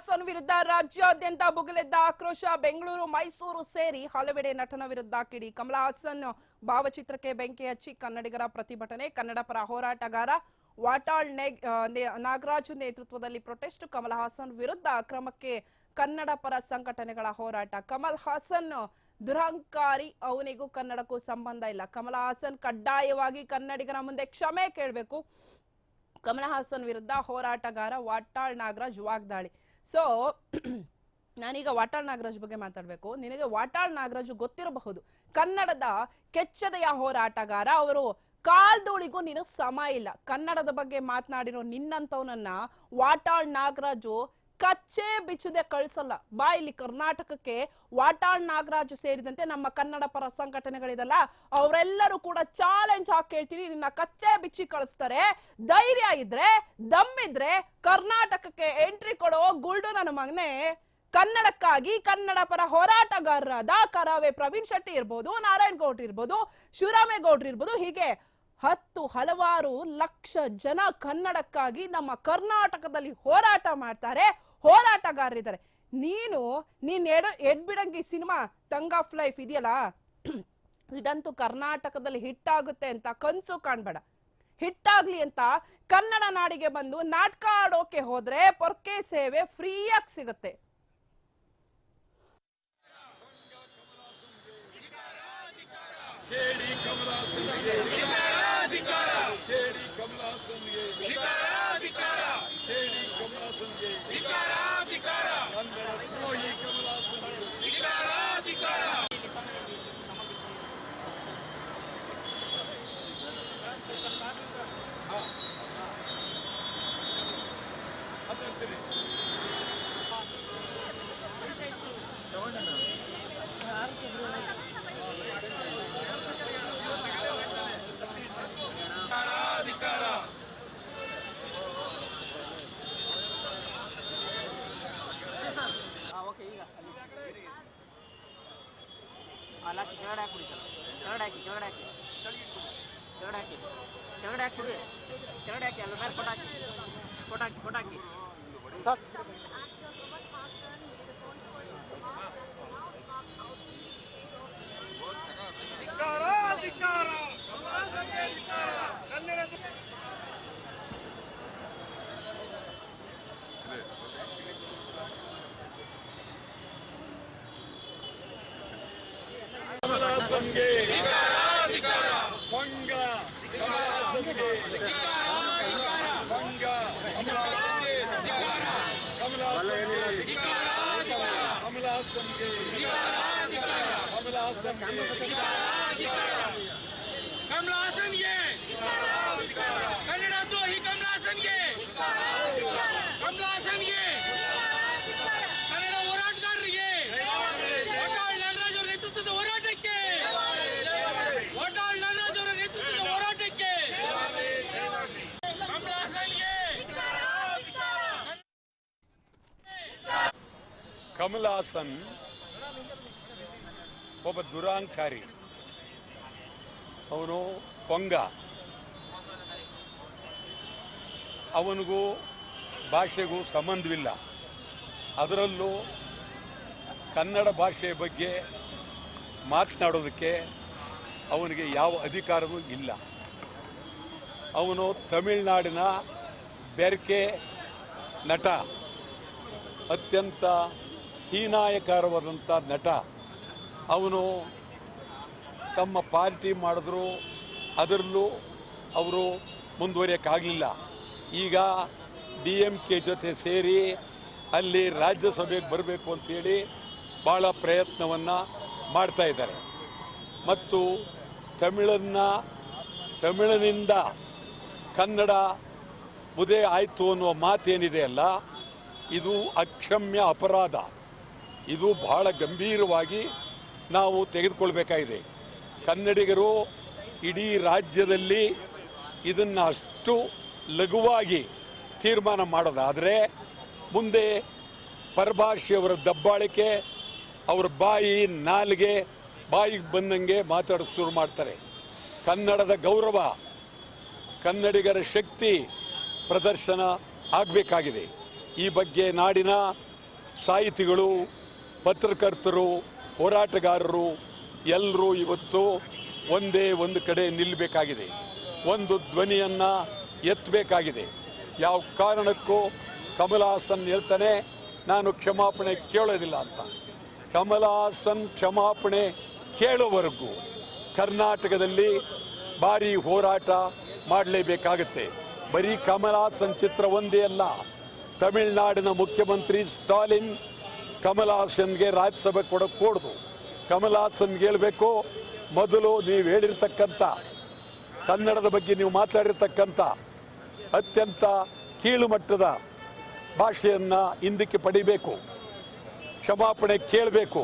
ಹಾಸನ್ ವಿರುದ್ಧ ರಾಜ್ಯಾದ್ಯಂತ ಭುಗಿಲೆದ್ದ ಆಕ್ರೋಶ ಬೆಂಗಳೂರು, ಮೈಸೂರು ಸೇರಿ ಹಲವೆಡೆ ನಟನ ವಿರುದ್ಧ ಕಿಡಿ. ಕಮಲ ಹಾಸನ್ ಭಾವಚಿತ್ರಕ್ಕೆ ಬೆಂಕಿ ಹಚ್ಚಿ ಕನ್ನಡಿಗರ ಪ್ರತಿಭಟನೆ, ಕನ್ನಡ ಪರ ಹೋರಾಟಗಾರ ವಾಟಾಳ್ ನಾಗರಾಜು ನೇತೃತ್ವದಲ್ಲಿ ಪ್ರೊಟೆಸ್ಟ್. ಕಮಲ್ ಹಾಸನ್ ವಿರುದ್ಧ ಅಕ್ರಮಕ್ಕೆ ಕನ್ನಡ ಪರ ಸಂಘಟನೆಗಳ ಹೋರಾಟ. ಕಮಲ್ ಹಾಸನ್ ದುರಹಂಕಾರಿ, ಅವನಿಗೂ ಕನ್ನಡಕ್ಕೂ ಸಂಬಂಧ ಇಲ್ಲ. ಕಮಲ ಹಾಸನ್ ಕಡ್ಡಾಯವಾಗಿ ಕನ್ನಡಿಗರ ಮುಂದೆ ಕ್ಷಮೆ ಕೇಳಬೇಕು. ಕಮಲ ಹಾಸನ್ ವಿರುದ್ಧ ಹೋರಾಟಗಾರ ವಾಟಾಳ್ ನಾಗರಾಜ್ ವಾಗ್ದಾಳಿ. ಸೊ ನಾನೀಗ ವಾಟಾಳ್ ನಾಗರಾಜ್ ಬಗ್ಗೆ ಮಾತಾಡಬೇಕು. ನಿನಗೆ ವಾಟಾಳ್ ನಾಗರಾಜ್ ಗೊತ್ತಿರಬಹುದು. ಕನ್ನಡದ ಕೆಚ್ಚದೆಯ ಹೋರಾಟಗಾರ ಅವರು ಕಾಲ್ದೋಳಿಗೂ ನಿನಗೆ ಸಮ ಇಲ್ಲ. ಕನ್ನಡದ ಬಗ್ಗೆ ಮಾತನಾಡಿರೋ ನಿನ್ನಂತವನನ್ನ ವಾಟಾಳ್ ನಾಗರಾಜು ಕಚ್ಚೆ ಬಿಚ್ಚದೆ ಕಳ್ಸಲ್ಲ. ಬಾ ಇಲ್ಲಿ ಕರ್ನಾಟಕಕ್ಕೆ ವಾಟಾಳ್ ನಾಗರಾಜು ಸೇರಿದಂತೆ ನಮ್ಮ ಕನ್ನಡ ಪರ ಸಂಘಟನೆಗಳಿದಲ್ಲ, ಅವರೆಲ್ಲರೂ ಕೂಡ ಚಾಲೆಂಜ್ ಹಾಕಿ ಹೇಳ್ತೀನಿ, ನಿನ್ನ ಕಚ್ಚೆ ಬಿಚ್ಚಿ ಕಳಿಸ್ತಾರೆ. ಧೈರ್ಯ ಇದ್ರೆ ದಮ್ಮಿದ್ರೆ ಕರ್ನಾಟಕಕ್ಕೆ ಎಂಟ್ರಿ ಕೊಡೋ ಗುಲ್ಡು ನನ್ನ ಮಗನೇ. ಕನ್ನಡಕ್ಕಾಗಿ ಕನ್ನಡ ಪರ ಹೋರಾಟಗಾರರಾದ ಕರಾವೆ ಪ್ರವೀಣ್ ಶೆಟ್ಟಿ ಇರ್ಬೋದು, ನಾರಾಯಣ್ ಗೌಡ್ರು ಇರ್ಬೋದು ಶಿವರಾಮೇಗೌಡ್ರು ಇರ್ಬೋದು, ಹೀಗೆ ಹತ್ತು ಹಲವಾರು ಲಕ್ಷ ಜನ ಕನ್ನಡಕ್ಕಾಗಿ ನಮ್ಮ ಕರ್ನಾಟಕದಲ್ಲಿ ಹೋರಾಟ ಮಾಡ್ತಾರೆ. ಹೋರಾಟಗಾರರಿದ್ದಾರೆ. ನೀನು, ನೀನ್ ಎಡ, ಎಡ್ಬಿಡಂಗಿ ಸಿನಿಮಾ, ತಂಗ್ ಆಫ್ ಲೈಫ್ ಇದೆಯಲ್ಲ? ಇದಂತೂ ಕರ್ನಾಟಕದಲ್ಲಿ ಹಿಟ್ ಆಗುತ್ತೆ ಅಂತ ಕನ್ಸು ಕಾಣ್ಬೇಡ. ಹಿಟ್ಟಾಗ್ಲಿ ಅಂತ ಕನ್ನಡ ನಾಡಿಗೆ ಬಂದು ನಾಟಕ ಆಡೋಕೆ ಹೋದ್ರೆ ಪೊರ್ಕೆ ಸೇವೆ ಫ್ರೀಯಾಗಿ ಸಿಗುತ್ತೆ ಕೇಳಿ ಕಮಲಾಸನ್ಗೆ ಕೇಳಿ ಕಮಲಾಸನ್ಗೆ ಕನ್ನಡ ದ್ರೋಹಿ ಕಮಲಾಸನ್ಗೆ ಮಾತಾಡ್ತೀನಿ ಓಕೆ ಈಗ ಅಲ್ಲ ಕೆಳಗಡೆ ಹಾಕಿ ಕುಡಿತಾರೆ ಕೆಳಗಡೆ ಹಾಕಿ ಕೆಳಗಡೆ ಹಾಕಿ. ಕೆಳಗಡೆ ಹಾಕಿ. ಕೆಳಗಡೆ ಹಾಕಿ ಕುಡಿ ಹಾಕಿ, ಅಲ್ಲ ಮೇಲೆ ಕೊಟ್ಟಾಕಿ ಕೊಟ್ಟಾಕಿ ಕೊಟ್ಟಾಕಿ ಕಮಲಾಸನ್ಗೆ ಭಂಗ ಕಮಲಾಸನ್ಗೆ ಭಂಗ ಕಮಲಾಸನ್ಗೆ ಕಮಲಾಸನ್ಗೆ ಕಮಲಾಸನ್ಗೆ ಕಮಲಾಸನ್ಗೆ ಕನ್ನಡ ದ್ರೋಹಿ ಕಮಲಾಸನ್ಗೆ ಕಮಲ್ ಹಾಸನ್ ಒಬ್ಬ ದುರಾಂಕಾರಿ. ಅವನು ಪೊಂಗ. ಅವನಿಗೂ ಭಾಷೆಗೂ ಸಂಬಂಧವಿಲ್ಲ. ಅದರಲ್ಲೂ ಕನ್ನಡ ಭಾಷೆಯ ಬಗ್ಗೆ ಮಾತನಾಡೋದಕ್ಕೆ ಅವನಿಗೆ ಯಾವ ಅಧಿಕಾರವೂ ಇಲ್ಲ. ಅವನು ತಮಿಳುನಾಡಿನ ಬೆರ್ಕೆ ನಟ. ಅತ್ಯಂತ ಹೀನಾಯಕರವಾದಂಥ ನಟ, ಅವನು ತಮ್ಮ ಪಾರ್ಟಿ ಮಾಡಿದ್ರು, ಅದರಲ್ಲೂ ಅವರು ಮುಂದುವರಿಯೋಕ್ಕಾಗಲಿಲ್ಲ ಈಗ ಡಿ ಎಂ ಕೆ ಜೊತೆ ಸೇರಿ ಅಲ್ಲಿ ರಾಜ್ಯಸಭೆಗೆ ಬರಬೇಕು ಅಂತೇಳಿ ಭಾಳ ಪ್ರಯತ್ನವನ್ನು ಮಾಡ್ತಾ ಇದ್ದಾರೆ. ಮತ್ತು ತಮಿಳನ್ನ, ತಮಿಳಿನಿಂದ ಕನ್ನಡ ಉದಯ ಆಯಿತು ಅನ್ನುವ ಮಾತೇನಿದೆ ಅಲ್ಲ, ಇದು ಅಕ್ಷಮ್ಯ ಅಪರಾಧ. ಇದು ಬಹಳ ಗಂಭೀರವಾಗಿ ನಾವು ತೆಗೆದುಕೊಳ್ಬೇಕಾಗಿದೆ. ಕನ್ನಡಿಗರು ಇಡೀ ರಾಜ್ಯದಲ್ಲಿ ಇದನ್ನು ಅಷ್ಟು ಲಘುವಾಗಿ ತೀರ್ಮಾನ ಮಾಡೋದಾದರೆ ಮುಂದೆ ಪರಭಾಷೆಯವರ ದಬ್ಬಾಳಿಕೆ, ಅವರ ಬಾಯಿ, ನಾಲಿಗೆ, ಬಾಯಿಗೆ ಬಂದಂಗೆ ಮಾತಾಡೋಕ್ಕೆ ಶುರು ಮಾಡ್ತಾರೆ. ಕನ್ನಡದ ಗೌರವ, ಕನ್ನಡಿಗರ ಶಕ್ತಿ ಪ್ರದರ್ಶನ ಆಗಬೇಕಾಗಿದೆ. ಈ ಬಗ್ಗೆ ನಾಡಿನ ಸಾಹಿತಿಗಳು ಪತ್ರಕರ್ತರು, ಹೋರಾಟಗಾರರು ಎಲ್ಲರೂ ಇವತ್ತು ಒಂದೇ ಒಂದು ಕಡೆ ನಿಲ್ಲಬೇಕಾಗಿದೆ ಒಂದು ಧ್ವನಿಯನ್ನು ಎತ್ತಬೇಕಾಗಿದೆ. ಯಾವ ಕಾರಣಕ್ಕೂ ಕಮಲ್ ಹಾಸನ್ ಹೇಳ್ತಾನೆ, ನಾನು ಕ್ಷಮಾಪಣೆ ಕೇಳೋದಿಲ್ಲ ಅಂತ. ಕಮಲ್ ಹಾಸನ್ ಕ್ಷಮಾಪಣೆ ಕೇಳೋವರೆಗೂ ಕರ್ನಾಟಕದಲ್ಲಿ ಭಾರಿ ಹೋರಾಟ ಮಾಡಲೇಬೇಕಾಗುತ್ತೆ. ಬರೀ ಕಮಲ್ ಹಾಸನ್ ಚಿತ್ರ ಒಂದೇ ಅಲ್ಲ. ತಮಿಳುನಾಡಿನ ಮುಖ್ಯಮಂತ್ರಿ ಸ್ಟಾಲಿನ್ ಕಮಲ್ ಹಾಸನ್ಗೆ ರಾಜ್ಯಸಭೆ ಕೊಡೋಕೆ ಕಮಲ್ ಹಾಸನ್ಗೆ ಹೇಳಬೇಕು, ಮೊದಲು ನೀವು ಹೇಳಿರ್ತಕ್ಕಂಥ, ಕನ್ನಡದ ಬಗ್ಗೆ ನೀವು ಮಾತಾಡಿರ್ತಕ್ಕಂಥ ಅತ್ಯಂತ ಕೀಳು ಮಟ್ಟದ ಭಾಷೆಯನ್ನು ಹಿಂದಕ್ಕೆ ಪಡಿಬೇಕು. ಕ್ಷಮಾಪಣೆ ಕೇಳಬೇಕು.